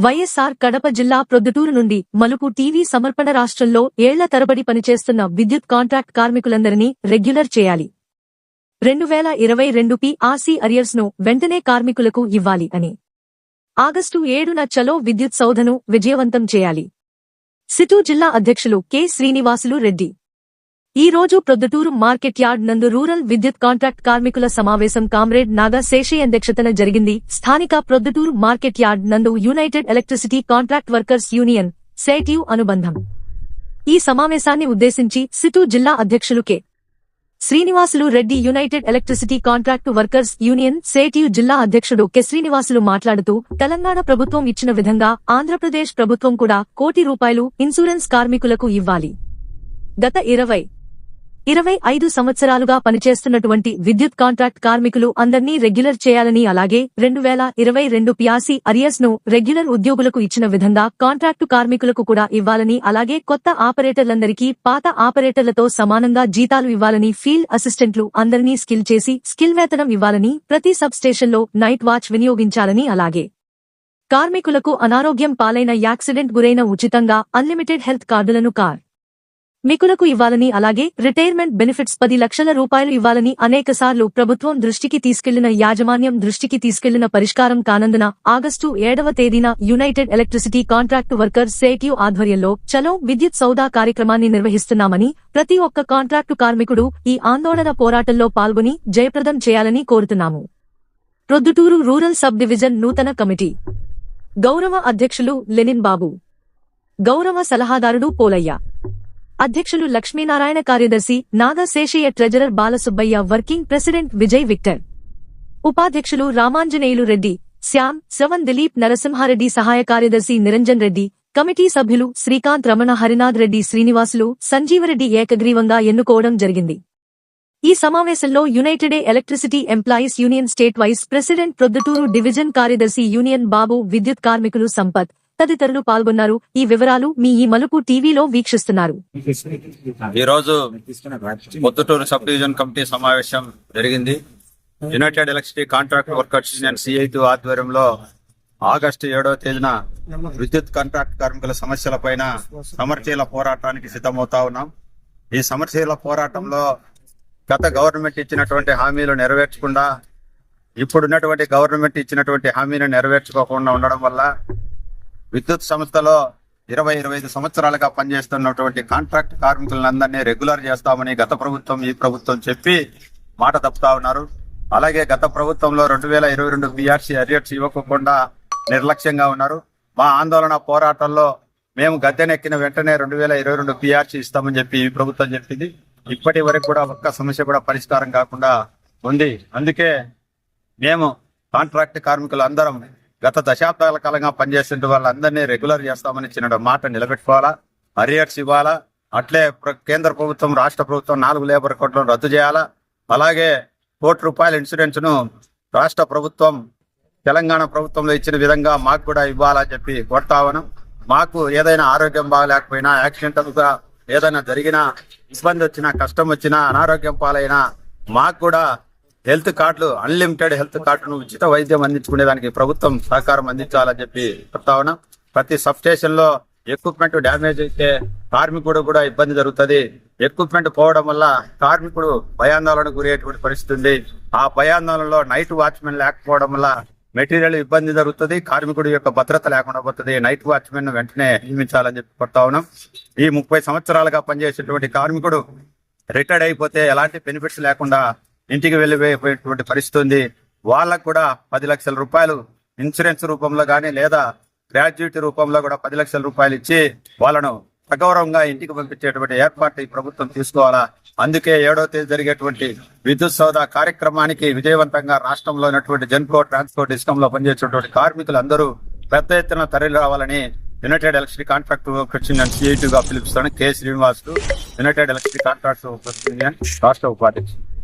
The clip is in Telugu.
వైఎస్ఆర్ కడప జిల్లా ప్రొద్దుటూరు నుండి మలుపు టీవీ సమర్పణ రాష్ట్రంలో ఏళ్ళ తరబడి పనిచేస్తున్న విద్యుత్ కాంట్రాక్ట్ కార్మికులందరినీ రెగ్యులర్ చేయాలి. రెండు వేల ఇరవై రెండు పిఆర్సీ అరియర్స్ను వెంటనే కార్మికులకు ఇవ్వాలి అని. ఆగస్టు ఏడున చలో విద్యుత్ సౌధను విజయవంతం చేయాలి. సిటూ జిల్లా అధ్యక్షులు కె శ్రీనివాసులు రెడ్డి. ఈ రోజు ప్రొద్దుటూరు మార్కెట్ యార్డ్ నందు రూరల్ విద్యుత్ కాంట్రాక్ట్ కార్మికుల సమావేశం కామ్రేడ్ నాగా శేషయ్య అధ్యక్షతన జరిగింది. స్థానిక ప్రొద్దుటూరు మార్కెట్ యార్డ్ నందు united electricity contract workers union సేటివ్ అనుబంధం. ఈ సమావేశాన్ని ఉద్దేశించి సిటూ జిల్లా అధ్యక్షులు K. Srinivasulu Reddy united electricity contract workers union CITU జిల్లా అధ్యక్షుడు కె. శ్రీనివాసులు మాట్లాడుతూ తెలంగాణ ప్రభుత్వం ఇచ్చిన విధంగా ఆంధ్రప్రదేశ్ ప్రభుత్వం కూడా కోటి రూపాయలు ఇన్సూరెన్స్ కార్మికులకు ఇవ్వాలి. గత ఇరవై ఇరవై ఐదు సంవత్సరాలుగా పనిచేస్తున్నటువంటి విద్యుత్ కాంట్రాక్ట్ కార్మికులు అందర్నీ రెగ్యులర్ చేయాలని అలాగే రెండు వేల ఇరవై రెండు పియాసి అరియర్స్ను రెగ్యులర్ ఉద్యోగులకు ఇచ్చిన విధంగా కాంట్రాక్టు కార్మికులకు కూడా ఇవ్వాలని అలాగే కొత్త ఆపరేటర్లందరికీ పాత ఆపరేటర్లతో సమానంగా జీతాలు ఇవ్వాలని ఫీల్డ్ అసిస్టెంట్లు అందరినీ స్కిల్ చేసి స్కిల్ వేతనం ఇవ్వాలని ప్రతి సబ్ స్టేషన్లో నైట్ వాచ్ వినియోగించాలని అలాగే. కార్మికులకు అనారోగ్యం పాలైన యాక్సిడెంట్ గురైన ఉచితంగా అన్లిమిటెడ్ హెల్త్ కార్డులను కార్. మికులకు ఇవ్వాలని అలాగే రిటైర్మెంట్ బెనిఫిట్స్ పది లక్షల రూపాయలు ఇవ్వాలని అనేకసార్లు ప్రభుత్వం దృష్టికి తీసుకెళ్ళిన యాజమాన్యం దృష్టికి తీసుకెళ్ళిన పరిష్కారం కానందున ఆగస్టు ఏడవ తేదీన united electricity contract worker CITU ఆధ్వర్యంలో చలో విద్యుత్ సౌదా కార్యక్రమాన్ని నిర్వహిస్తున్నామని ప్రతి ఒక్క కాంట్రాక్టు కార్మికుడు ఈ ఆందోళన పోరాటంలో పాల్గొని జయప్రదం చేయాలని కోరుతున్నాము. ప్రొద్దుటూరు రూరల్ సబ్ డివిజన్ నూతన కమిటీ. గౌరవ అధ్యక్షులు లెనిన్ బాబు. గౌరవ సలహాదారుడు పోలయ్య. అధ్యక్షులు లక్ష్మీనారాయణ కార్యదర్శి Naga Seshaiah treasurer Balasubbaiah working president Vijay Victor. ఉపాధ్యక్షులు రామాంజనేయులు రెడ్డి శ్యామ్ శ్రవణ్ దిలీప్ నరసింహారెడ్డి సహాయ కార్యదర్శి నిరంజన్ రెడ్డి కమిటీ సభ్యులు శ్రీకాంత్ రమణ హరినాథ్ రెడ్డి శ్రీనివాసులు సంజీవరెడ్డి ఏకగ్రీవంగా ఎన్నుకోవడం జరిగింది. ఈ సమావేశంలో united electricity employees union state vice president Proddatur division కార్యదర్శి యూనియన్ బాబు విద్యుత్ కార్మికులు సంపత్ తదితరులు పాల్గొన్నారు. ఈ వివరాలు మీ ఈ మలుపు టీవీలో వీక్షిస్తున్నారు. ఈ రోజు పొద్దుటూరు సబ్ డివిజన్ కమిటీ సమావేశం జరిగింది. United electricity contract workers union CITU ఆధ్వర్యంలో ఆగస్టు ఏడవ తేదీన విద్యుత్ కాంట్రాక్ట్ కార్మికుల సమస్యల పైన సమర్చీల పోరాటానికి సిద్ధమవుతా ఉన్నాం. ఈ సమర్చీల పోరాటంలో గత గవర్నమెంట్ ఇచ్చినటువంటి హామీలు నెరవేర్చకుండా ఇప్పుడున్నటువంటి గవర్నమెంట్ ఇచ్చినటువంటి హామీని నెరవేర్చుకోకుండా ఉండడం వల్ల విద్యుత్ సంస్థలో ఇరవై ఇరవై ఐదు సంవత్సరాలుగా పనిచేస్తున్నటువంటి కాంట్రాక్ట్ కార్మికులందరినీ రెగ్యులర్ చేస్తామని గత ప్రభుత్వం ఈ ప్రభుత్వం చెప్పి మాట తప్పుతా ఉన్నారు. అలాగే గత ప్రభుత్వంలో రెండు వేల ఇరవై రెండు బీఆర్సీ అరియర్స్ ఇవ్వకుండా నిర్లక్ష్యంగా ఉన్నారు. మా ఆందోళన పోరాటంలో మేము గద్దెనెక్కిన వెంటనే రెండు వేల ఇరవై రెండు బీఆర్సీ ఇస్తామని చెప్పి ఈ ప్రభుత్వం చెప్పింది. ఇప్పటి వరకు కూడా ఒక్క సమస్య కూడా పరిష్కారం కాకుండా ఉంది. అందుకే మేము కాంట్రాక్ట్ కార్మికులు అందరం గత దశాబ్దాల కాలంగా పనిచేసిన వాళ్ళందరినీ రెగ్యులర్ చేస్తామని చిన్న మాట నిలబెట్టుకోవాలా? అరియర్స్ ఇవ్వాలా? అట్లే ప్ర- కేంద్ర ప్రభుత్వం రాష్ట్ర ప్రభుత్వం నాలుగు లేబర్ కోట్లను రద్దు చేయాలా? అలాగే కోటి రూపాయల ఇన్సూరెన్స్ను రాష్ట్ర ప్రభుత్వం తెలంగాణ ప్రభుత్వంలో ఇచ్చిన విధంగా మాకు కూడా ఇవ్వాలని చెప్పి కోరుతావను మాకు ఏదైనా ఆరోగ్యం బాగలేకపోయినా యాక్సిడెంటల్గా ఏదైనా జరిగినా ఇబ్బంది వచ్చినా కష్టం వచ్చినా అనారోగ్యం పాలైనా మాకు కూడా హెల్త్ కార్డులు అన్లిమిటెడ్ హెల్త్ కార్డును ఉచిత వైద్యం అందించుకునేదానికి ప్రభుత్వం సహకారం అందించాలని చెప్పి చెప్తావునా ప్రతి సబ్ స్టేషన్లో ఎక్విప్మెంట్ డ్యామేజ్ అయితే కార్మికుడు కూడా ఇబ్బంది జరుగుతుంది. ఎక్విప్మెంట్ పోవడం వల్ల కార్మికుడు భయాందోళనకు గురయ్యేటువంటి పరిస్థితి ఉంది. ఆ భయాందోళనలో నైట్ వాచ్మెన్ లేకపోవడం వల్ల మెటీరియల్ ఇబ్బంది జరుగుతుంది. కార్మికుడి యొక్క భద్రత లేకుండా పోతుంది. నైట్ వాచ్మెన్ వెంటనే నియమించాలని చెప్పి కొడతా ఉన్నాం. ఈ ముప్పై సంవత్సరాలుగా పనిచేసేటువంటి కార్మికుడు రిటైర్డ్ అయిపోతే ఎలాంటి బెనిఫిట్స్ లేకుండా ఇంటికి వెళ్ళిపోయేటువంటి పరిస్థితి ఉంది. వాళ్ళకు కూడా పది లక్షల రూపాయలు ఇన్సూరెన్స్ రూపంలో కానీ లేదా గ్రాడ్యుయేట్ రూపంలో కూడా పది లక్షల రూపాయలు ఇచ్చి వాళ్ళను సగౌరవంగా ఇంటికి పంపించేటువంటి ఏర్పాటు ఈ ప్రభుత్వం తీసుకోవాలా? అందుకే ఏడో తేదీ జరిగేటువంటి విద్యుత్ సౌదా కార్యక్రమానికి విజయవంతంగా రాష్ట్రంలో ఉన్నటువంటి జన్కో ట్రాన్స్పోర్ట్ డిస్కమ్లో పనిచేసేటువంటి కార్మికులు అందరూ పెద్ద ఎత్తున తరలి రావాలని united electric contract workers union CITU పిలుపుస్తాను K Srinivasulu united electric contract workers union రాష్ట్ర ఉపాధ్యక్షుడు